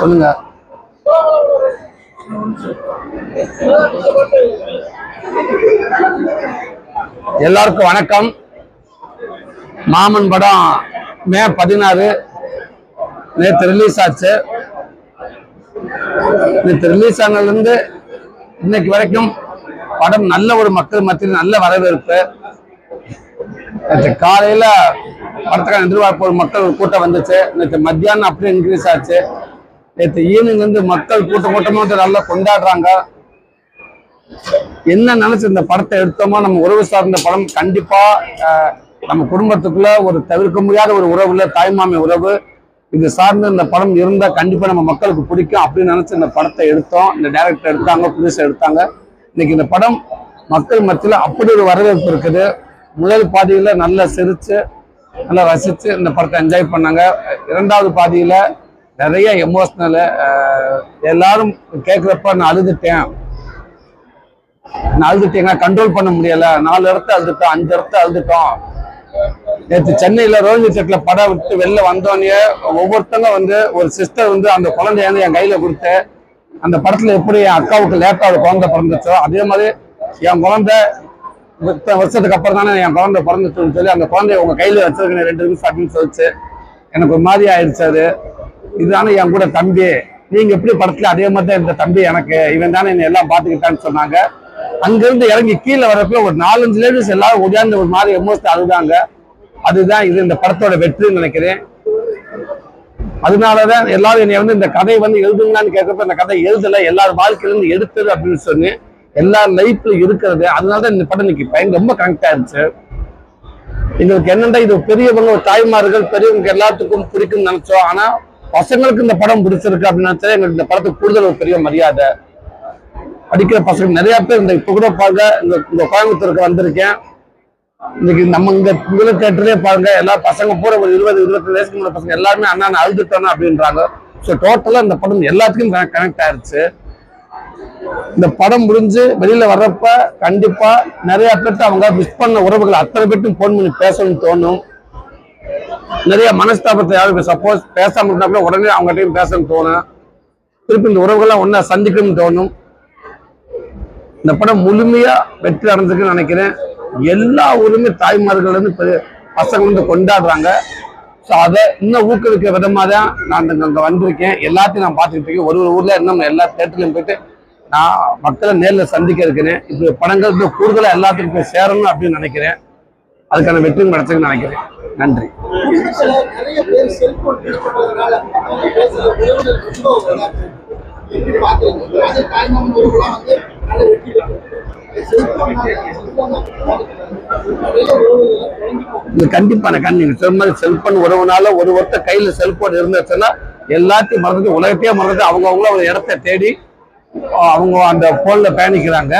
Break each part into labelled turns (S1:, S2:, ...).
S1: சொல்லுங்க எல்லாருக்கும் வணக்கம். மாமன் படம் மே பதினாறு. நேற்று ரிலீஸ் ஆச்சு. நேற்று ரிலீஸ் ஆனதுலேருந்து இன்னைக்கு வரைக்கும் படம் நல்ல ஒரு மக்கள் மத்தியில் நல்ல வரவேற்பு. நேற்று காலையில படத்துக்கான எதிர்பார்ப்பு ஒரு மக்கள் ஒரு கூட்டம் வந்துச்சு. நேற்று மத்தியானம் அப்படியே இன்க்ரீஸ் ஆச்சு. நேற்று ஈவினிங் வந்து மக்கள் கூட்டம் கூட்டமாக வந்து நல்லா கொண்டாடுறாங்க. என்ன நினைச்சு இந்த படத்தை எடுத்தோமோ நம்ம உறவு சார்ந்த படம் கண்டிப்பா நம்ம குடும்பத்துக்குள்ள ஒரு தவிர்க்க முடியாத ஒரு உறவுல தாய்மாமி உறவு. இது சார்ந்து இந்த படம் இருந்தா கண்டிப்பா நம்ம மக்களுக்கு பிடிக்கும் அப்படின்னு நினைச்சு இந்த படத்தை எடுத்தோம். இந்த டைரக்டர் எடுத்தாங்க புதுசா எடுத்தாங்க. இன்னைக்கு இந்த படம் மக்கள் மத்தியில் அப்படி ஒரு வரவேற்பு இருக்குது. முதல் பாதியில நல்லா சிரிச்சு நல்லா ரசிச்சு இந்த படத்தை என்ஜாய் பண்ணாங்க. இரண்டாவது பாதியில நிறைய எமோஷனல் எல்லாரும் கேட்குறப்ப நான் அழுதுட்டேன். நான் அழுதுட்டேங்க கண்ட்ரோல் பண்ண முடியல. நாலு இடத்த அழுதுட்டோம். அஞ்சு இடத்த அழுதுட்டோம். நேற்று சென்னையில் ரோஹிணி செட்டில் படம் விட்டு வெளில வந்தோடனே ஒவ்வொருத்தங்க வந்து ஒரு சிஸ்டர் வந்து அந்த குழந்தைய வந்து என் கையில் கொடுத்து அந்த படத்தில் எப்படி என் அக்காவுக்கு லேட்டாக ஒரு குழந்தை பிறந்துச்சோ அதே மாதிரி என் குழந்தை இத்தனை வருஷத்துக்கு அப்புறம் தானே என் குழந்தை பிறந்துச்சுன்னு சொல்லி அந்த குழந்தைய உங்கள் கையில் வச்சிருக்கேன் ரெண்டு நிமிஷம் அப்படின்னு சொல்லிச்சு. எனக்கு ஒரு மாதிரி ஆயிடுச்சு அது. இதுதானே என் கூட தம்பி. நீங்க எப்படி படத்துல அதே மாதிரி தான் இந்த தம்பி எனக்கு இவன் தானே என்னை எல்லாம் பாத்துக்கிட்டான்னு சொன்னாங்க. அங்கிருந்து இறங்கி கீழே வரப்போ ஒரு நாலஞ்சு லேடிஸ் எல்லாரும் ஒடியாந்து ஒரு மாதிரி எமோஸ்ட் அழுதாங்க. அதுதான் இது இந்த படத்தோட வெற்றின்னு நினைக்கிறேன். அதனாலதான் எல்லாரும் என்னை வந்து இந்த கதை வந்து எழுதுங்களான்னு கேட்கறப்ப இந்த கதை எழுதல எல்லார் வாழ்க்கையிலிருந்து எடுத்தது அப்படின்னு சொல்லி எல்லார் லைஃப்ல இருக்கிறது. அதனாலதான் இந்த படம் இன்னைக்கு பயன் ரொம்ப கனெக்ட் ஆயிருச்சு எங்களுக்கு என்னென்ன இது பெரியவங்க தாய்மார்கள் பெரியவங்க எல்லாத்துக்கும் பிடிக்கும்னு நினைச்சோம். ஆனா பசங்களுக்கு இந்த படம் பிடிச்சிருக்கு அப்படின்னு எங்களுக்கு இந்த படத்துக்கு கூடுதல் ஒரு பெரிய மரியாதை. படிக்கிற பசங்க நிறைய பேர் இந்த இப்ப கூட பாருங்க இந்த இந்த கோயம்புத்தூருக்கு வந்திருக்கேன். இன்னைக்கு நம்ம இந்த இதுல தேட்டரே பாருங்க எல்லா பசங்க போற ஒரு இருபது இருபத்தி வயசுக்கு மேல பசங்க எல்லாருமே அண்ணா நான் அழுதுட்டோம் அப்படின்றாங்க. ஸோ டோட்டலா இந்த படம் எல்லாத்துக்கும் கனெக்ட் ஆயிருச்சு. இந்த படம் முடிஞ்சு வெளியில வர்றப்ப கண்டிப்பா நிறைய பேர்த்து அவங்க மிஸ் பண்ண உறவுகள் அத்தனை பேர்ட்டும் ஃபோன் பண்ணி பேசணும்னு தோணும். நிறைய மனஸ்தாபத்தை யாரும் சப்போஸ் பேசாமல் இருந்தா உடனே அவங்ககிட்டயும் பேசணும்னு தோணும். திருப்பி இந்த உறவுகள்லாம் ஒன்றா சந்திக்கணும்னு தோணும். இந்த படம் முழுமையா வெற்றி அடைஞ்சிருக்குன்னு நினைக்கிறேன். எல்லா ஊருமே தாய்மார்கள் வந்து பெரிய பசங்க வந்து கொண்டாடுறாங்க. ஸோ அதை இன்னும் ஊக்குவிக்கிற விதமாக தான் நான் இங்க அங்கே வந்திருக்கேன். எல்லாத்தையும் நான் பார்த்துக்கிட்டு இருக்கேன். ஒரு ஒரு ஊரில் இன்னும் எல்லா தேட்டர்லையும் போயிட்டு நான் மக்களை நேரில் சந்திக்க இருக்கிறேன். இப்போ படங்கள் கூடுதலாக எல்லாத்துக்கும் போய் சேரணும் அப்படின்னு நினைக்கிறேன். அதுக்கான வெற்றி கிடைச்சுன்னு நினைக்கிறேன். நன்றி. கண்டிப்பான கண். சொன்ன செல்போன் உறவுனால ஒரு ஒருத்தர் கையில செல்போன் இருந்துச்சுன்னா எல்லாத்தையும் மறந்துட்டு உலகத்தையே மறந்துட்டு அவங்க அவங்கள ஒரு இடத்த தேடி அவங்க அந்த போன்ல பயணிக்கிறாங்க.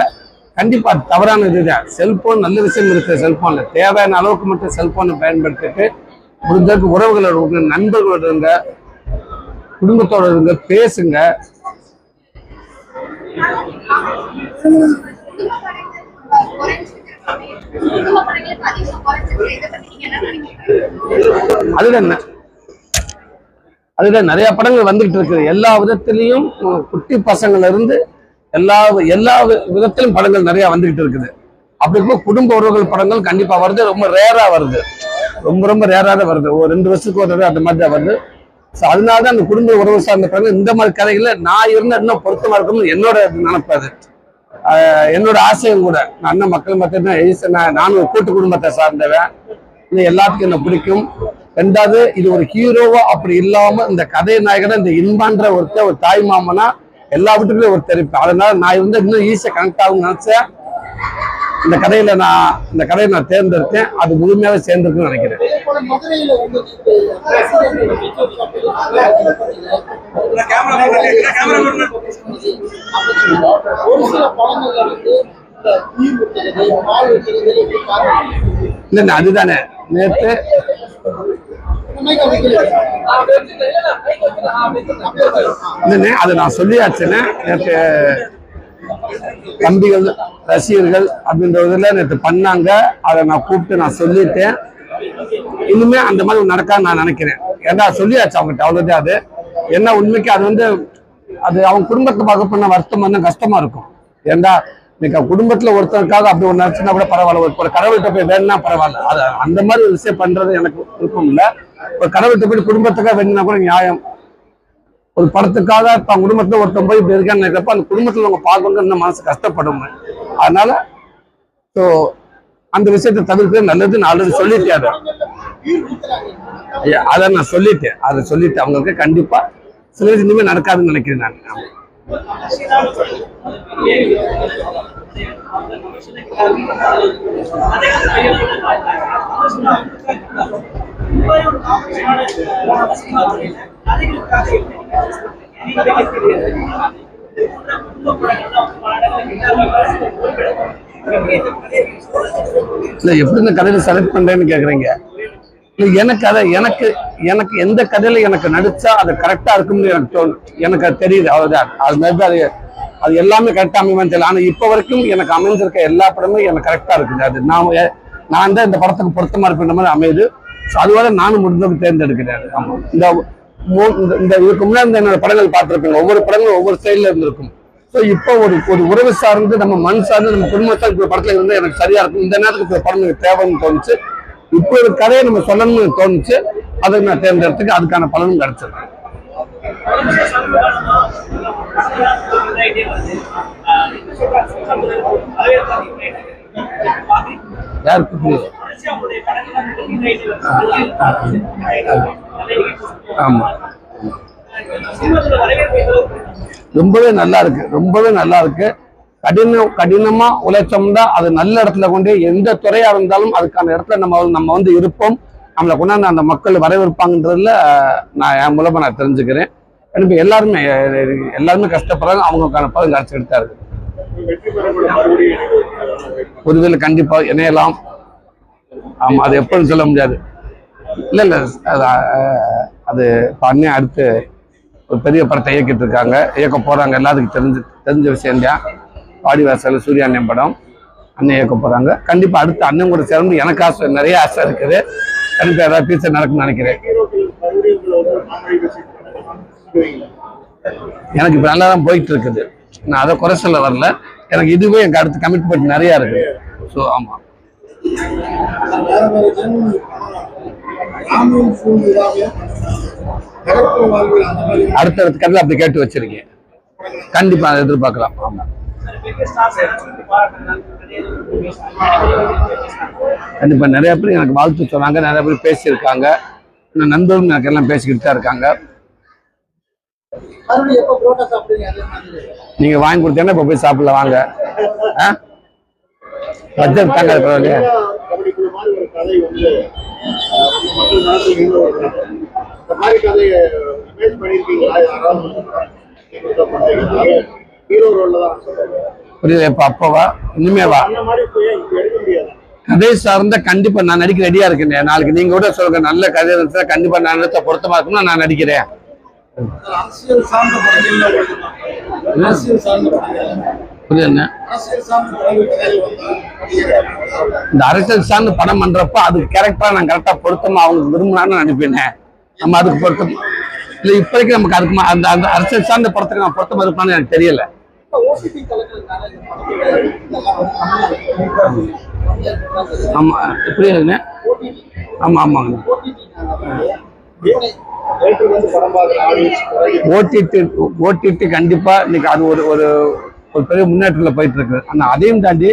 S1: கண்டிப்பா தவறான இதுதான் செல்போன் நல்ல விஷயம் இருக்கு செல்போன்ல. தேவையான அளவுக்கு மட்டும் செல்போனை பயன்படுத்திட்டு முடிஞ்சதுக்கு உறவுகளோட இருங்க நண்பர்களோட இருங்க குடும்பத்தோட இருங்க பேசுங்க. அதுதான் அதுதான் நிறைய படங்கள் வந்துகிட்டு இருக்குது. எல்லா விதத்திலையும் குட்டி பசங்கள்ல இருந்து எல்லா எல்லா விதத்திலும் படங்கள் நிறைய வந்துகிட்டு இருக்குது. அப்படி இருக்கும் குடும்ப உறவுகள் படங்கள் கண்டிப்பா வருது. ரொம்ப ரேரா வருது. ரொம்ப ரொம்ப ரேரா தான் வருது. ஒரு ரெண்டு வருஷத்துக்கு ஒரு தடவை அந்த மாதிரி தான் வருது. ஸோ அதனால தான் அந்த குடும்ப உறவு சார்ந்த படங்கள் இந்த மாதிரி கதைகளை நான் இருந்தால் இன்னும் பொருத்தமா இருக்கணும்னு என்னோட நினைப்பது என்னோட ஆசையும் கூட. நான் அண்ணன் மக்கள் மத்திய நானும் ஒரு கூட்டு குடும்பத்தை சார்ந்தவன். இது எல்லாத்துக்கும் என்ன பிடிக்கும். ரெண்டாவது இது ஒரு ஹீரோவா அப்படி இல்லாம இந்த கதை நாயகனா இந்த இன்பான்ற ஒருத்தர் ஒரு தாய் மாமனா எல்லா வீட்டுக்குள்ளயும் ஒரு தெரிப்பு. அதனால நான் வந்து இன்னும் ஈஸியா கனெக்ட் ஆகும்னு நினைச்சேன். இந்த கதையில நான் இந்த கதையை நான் தேர்ந்தெடுத்தேன். அது முழுமையாவே சேர்ந்திருக்குன்னு நினைக்கிறேன்.
S2: அதே போல மதுரையில உங்களுக்கு ரசிகர்கள் விஜய் கபடி நல்லா இது பண்ணீங்க.
S3: கேமரா கேமரா
S2: ஒரு சில படங்கள்ல வந்து இந்த தீ ஊத்துறது பால் ஊத்துறது எப்படி பாருங்க
S1: இல்ல இல்ல, அதுதானே. இல்லைண்ணே அதை நான் சொல்லியாச்சுன்னு நேற்று தம்பிகள் ரசிகர்கள் அப்படின்றதுல நேற்று பண்ணாங்க. அதை நான் கூப்பிட்டு நான் சொல்லிட்டேன். இன்னுமே அந்த மாதிரி நடக்கான்னு நான் நினைக்கிறேன். ஏன்னா சொல்லியாச்சு அவங்ககிட்ட அவ்வளவுதான் அது. என்ன உண்மைக்கு அது வந்து அது அவங்க குடும்பத்தை பார்க்க பண்ண வருத்தம் வந்து கஷ்டமா இருக்கும். ஏண்டா இன்னைக்கு அவன் குடும்பத்துல ஒருத்தருக்காக அப்படி ஒரு நினைச்சுனா கூட பரவாயில்ல. ஒரு கடவுள்கிட்ட போய் வேணும்னா பரவாயில்ல. அது அந்த மாதிரி விஷயம் பண்றது எனக்கு விருப்பம் இல்லை. ஒரு கடவுள்கிட்ட போய் குடும்பத்துக்காக வேணும்னா கூட நியாயம். ஒரு படத்துக்காக தன் குடும்பத்துல ஒருத்தன் போய் இப்படி இருக்கான்னு நினைக்கிறப்ப அந்த குடும்பத்துல அவங்க பார்க்கணும்னு மனசு கஷ்டப்படும். அதனால ஸோ அந்த விஷயத்தை தவிர்க்கிறது நல்லது. நான் ஆல்ரெடி சொல்லிட்டேன் அதை. அதை நான் சொல்லிட்டேன். அதை சொல்லிட்டேன் அவங்களுக்கு கண்டிப்பா சில விஷயம் இனிமே நடக்காதுன்னு நினைக்கிறேன் நான். இல்ல எப்படி இந்த கதையில செலக்ட் பண்றேன்னு கேக்குறீங்க? இல்லை எனக்கு அதை எனக்கு எனக்கு எந்த கதையில எனக்கு நடிச்சா அது கரெக்டா இருக்கும்னு எனக்கு தோணும் எனக்கு அது தெரியுது அவ்வளவுதான். அது மாதிரி தான் அது அது எல்லாமே கரெக்டா அமையுமான்னு தெரியல. ஆனா இப்ப வரைக்கும் எனக்கு அமைஞ்சிருக்க எல்லா படமும் எனக்கு கரெக்டா இருக்குது. அது நான் நான் தான் இந்த படத்துக்கு பொருத்தமா இருக்கின்ற மாதிரி அமையுது. ஸோ அதுவரை நானும் முடிஞ்சவங்க தேர்ந்தெடுக்கிறேன். ஆமா. இந்த மூ- இந்த- இந்த இதுக்கு முன்னாடி இந்த என்னோட படங்கள் பார்த்திருப்பீங்க ஒவ்வொரு படங்களும் ஒவ்வொரு ஸ்டைல்ல இருந்திருக்கும். ஸோ இப்போ ஒரு ஒரு உறவு சார்ந்து நம்ம மண் சார்ந்து நம்ம குடும்ப சார்ந்து படத்துல இருந்தால் எனக்கு சரியா இருக்கும். இந்த நேரத்துக்கு படம் எனக்கு தேவைன்னு தோணுச்சு. இப்போ ஒரு கதையை நம்ம சொல்லணும்னு தோணுச்சு. அதை நான் தேர்ந்தெடுத்துக்கு அதுக்கான பலனும் கிடைச்சது யாருக்கு புரியுது ஆமா. ரொம்பவே நல்லா இருக்கு. ரொம்பவே நல்லா இருக்கு. கடினம் கடினமா உழைச்சோம்னா அது நல்ல இடத்துல கொண்டு எந்த துறையா இருந்தாலும் அதுக்கான இடத்துல நம்ம நம்ம வந்து இருப்போம். நம்மளை கொண்டாந்து அந்த மக்கள் வரவேற்பாங்கன்றதுல நான் என் மூலமா நான் தெரிஞ்சுக்கிறேன். எனக்கு எல்லாருமே எல்லாருமே கஷ்டப்படுறாங்க. அவங்களுக்கான பதவி கிடைச்சிக்கிட்டு தான் இருக்கு. புதுவில் கண்டிப்பா இணையலாம். ஆமா அது எப்படின்னு சொல்ல முடியாது. இல்ல இல்ல அது பண்ணி அது அடுத்து ஒரு பெரிய படத்தை இயக்கிட்டு இருக்காங்க. இயக்க போறாங்க. எல்லாத்துக்கும் தெரிஞ்சு தெரிஞ்ச விஷயம் தான் வாடிவாசல் சூர்யா அண்ணன் படம் அண்ணன் இயக்க போறாங்க. கண்டிப்பா அடுத்து அண்ணன் கூட சேர்ந்து எனக்கு ஆசை நிறைய ஆசை இருக்குது. கண்டிப்பா ஏதாவது பீச்சர் நடக்கும்னு நினைக்கிறேன். எனக்கு இப்ப நல்லா தான் போயிட்டு இருக்குது நான் அதை குறை சொல்ல வரல. எனக்கு இதுவே எனக்கு அடுத்து கமிட்மெண்ட் நிறைய இருக்குது ஸோ ஆமா.
S2: வேற வேற
S1: அடுத்தடுத்த அப்படி கேட்டு வச்சிருக்கேன். கண்டிப்பா அதை எதிர்பார்க்கலாம். ஆமா. கண்டிப்பா நிறைய பேர் எனக்கு வாழ்த்து சொன்னாங்க நிறைய பேர் பேசியிருக்காங்க. இன்னும் நண்பர்களும் எனக்கு எல்லாம் பேசிக்கிட்டு தான் இருக்காங்க. நீங்க வாங்கி கொடுத்தீங்கன்னா இப்போ போய் சாப்பிடல வாங்க. ஆ? பட்ஜெட் தாங்க பரவாயில்லையா
S2: மாதிரி கதையை பண்ணியிருக்கீங்களா? யாராவது ஹீரோ ரோல்ல தான்
S1: புரியல இப்ப அப்பவா இனிமே வா. கதை சார்ந்த கண்டிப்பா நான் நடிக்க ரெடியா இருக்கேன். நாளைக்கு நீங்க கூட சொல்லுங்க நல்ல கதை கண்டிப்பா நான் நடித்த பொருத்தமா இருக்கும்னா நான் நடிக்கிறேன்.
S2: வந்தா
S1: இந்த அரசியல் சார்ந்து படம் பண்றப்ப அதுக்கு கேரக்டரா நான் கரெக்டா பொருத்தமா அவங்க விரும்பினான்னு நினைப்பேனே. நம்ம அதுக்கு பொருத்தம் இல்ல இப்போதைக்கு நமக்கு அதுக்கு அந்த அந்த அரசியல் சார்ந்த படத்துக்கு நான் பொருத்தமா இருப்பான்னு எனக்கு தெரியல. ஆமா புரியுதுங்க ஆமா ஆமாங்க.
S2: ஓட்டிட்டு ஓட்டிட்டு
S1: ஓடிடி ஓடிடி கண்டிப்பா இன்னைக்கு அது ஒரு ஒரு ஒரு பெரிய முன்னேற்றத்தில் போயிட்டு இருக்கு ஆனா அதையும் தாண்டி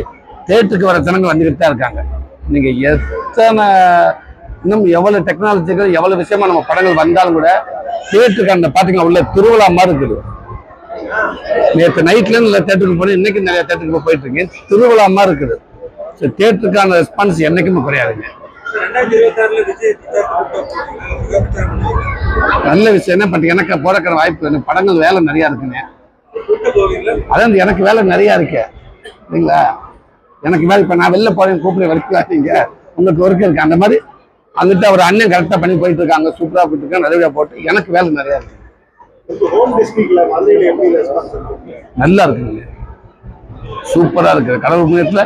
S1: தேட்டருக்கு வர ஜனங்கள் வந்துக்கிட்டு தான் இருக்காங்க. இன்னைக்கு எத்தனை இன்னும் எவ்வளவு டெக்னாலஜிகள் எவ்வளவு விஷயமா நம்ம படங்கள் வந்தாலும் கூட தேட்டருக்கு அந்த பாத்தீங்கன்னா உள்ள திருவிழா மாதிரி இருக்குது. நேற்று நைட்ல இருந்து தேட்டருக்கு போனேன். இன்னைக்கு நிறைய தேட்டருக்கு போயிட்டு இருக்கேன் திருவிழா மாதிரி இருக்குது. ஸோ தேட்டருக்கான ரெஸ்பான்ஸ் என்னைக்குமே குறையாதுங்க. நல்ல விஷயம் என்ன பண்ணி எனக்கு போறக்கிற வாய்ப்பு எனக்கு படங்கள் வேலை நிறையா இருக்குங்க. அதான் எனக்கு வேலை நிறையா இருக்கு. சரிங்களா எனக்கு வேலை இப்போ நான் வெளில போறேன் கூப்பிட வரைக்கும் நீங்கள் உங்களுக்கு ஒர்க் இருக்கு அந்த மாதிரி அங்கிட்ட ஒரு அண்ணன் கரெக்டாக பண்ணி போயிட்டு இருக்காங்க சூப்பராக போயிட்டு இருக்காங்க நல்லபடியாக போட்டு. எனக்கு வேலை நிறையா இருக்கு. நல்லா இருக்குங்க சூப்பரா இருக்கு. கடவுள் புண்ணியத்துல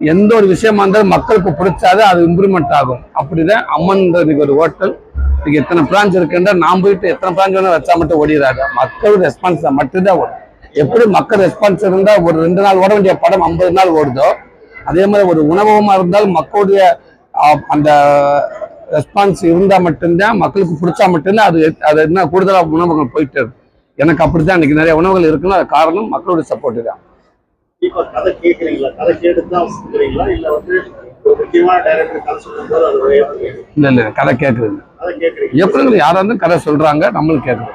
S1: எந்த ஒரு விஷயமா இருந்தாலும் மக்களுக்கு பிடிச்சாது அது இம்ப்ரூவ்மெண்ட் ஆகும். அப்படிதான் அம்மன்ன்றதுக்கு ஒரு ஹோட்டல் இதுக்கு எத்தனை பிரான்ச் இருக்குன்ற நான் போயிட்டு எத்தனை பிரான்ச் வேணா வச்சா மட்டும் ஓடிடாது மக்கள் ரெஸ்பான்ஸ் மட்டும்தான் ஓடும். எப்படி மக்கள் ரெஸ்பான்ஸ் இருந்தா ஒரு ரெண்டு நாள் ஓட வேண்டிய படம் ஐம்பது நாள் ஓடுதோ அதே மாதிரி ஒரு உணவகமா இருந்தாலும் மக்களுடைய அந்த ரெஸ்பான்ஸ் இருந்தா மட்டும்தான் மக்களுக்கு பிடிச்சா மட்டும்தான் அது அது என்ன கூடுதலா உணவகங்கள் போயிட்டு இருக்கு. எனக்கு அப்படித்தான் இன்னைக்கு நிறைய உணவுகள் இருக்குன்னா அது காரணம் மக்களுடைய சப்போர்ட் தான்.
S2: தான் இல்ல
S1: இல்ல கதை கேட்குறது
S2: கதை கேக்குறீங்க
S1: இயக்குநர்கள் யாரா இருந்தாலும் கதை சொல்றாங்க நம்மளும் கேட்குறோம்.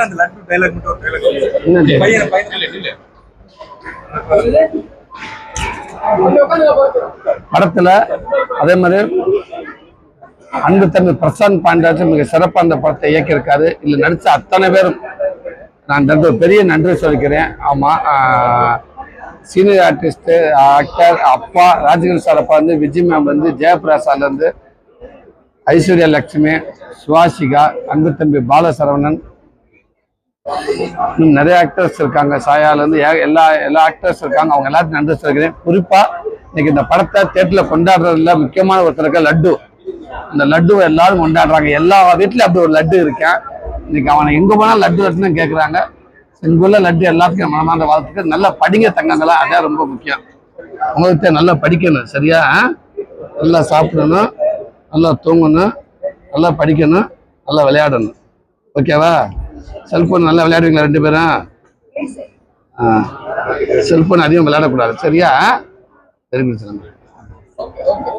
S1: சரி
S3: அந்த லட்டு டைலாக் மட்டும் ஒரு டைலாக் பையன் பையன்.
S1: படத்துல அதே மாதிரி அன்பு தம்பி பிரசாந்த் பாண்டியாச்சும் மிக சிறப்பாக அந்த படத்தை இயக்கியிருக்காரு. இல்ல நடிச்ச அத்தனை பேரும் நான் இடத்துல பெரிய நன்றி சொல்லிக்கிறேன். ஆமா சீனியர் ஆர்டிஸ்ட் ஆக்டர் அப்பா ராஜகிரி சார் அப்பா வந்து விஜய் மேம் வந்து ஜெயபிரசாத்ல இருந்து ஐஸ்வர்யா லட்சுமி சுவாசிகா அன்பு தம்பி பாலசரவணன் நிறைய ஆக்டர்ஸ் இருக்காங்க. சாயால இருந்து எல்லா எல்லா ஆக்டர்ஸ் இருக்காங்க. அவங்க எல்லாத்தையும் நன்றி சொல்கிறேன் குறிப்பா இன்னைக்கு இந்த படத்தை தேட்டர்ல கொண்டாடுறதுல முக்கியமான ஒருத்தருக்கு லட்டு. இந்த லட்டுவை எல்லாரும் கொண்டாடுறாங்க. எல்லா வீட்லையும் அப்படி ஒரு லட்டு இருக்கேன். இன்னைக்கு அவனை எங்க போனால் லட்டு வருதுன்னு கேட்குறாங்க இங்குள்ள லட்டு எல்லாத்துக்கும் மனமார்ந்த வாழ்த்துக்கு நல்லா படிங்க தங்கங்களா. அதான் ரொம்ப முக்கியம். உங்களுக்கு நல்லா படிக்கணும். சரியா? ஆ? நல்லா சாப்பிடணும். நல்லா தூங்கணும். நல்லா படிக்கணும். நல்லா விளையாடணும். ஓகேவா? செல்போன் நல்லா விளையாடுவீங்களா ரெண்டு பேரும்? ஆ செல்போன் அதிகம் விளையாடக்கூடாது. சரியா? தெரிஞ்சு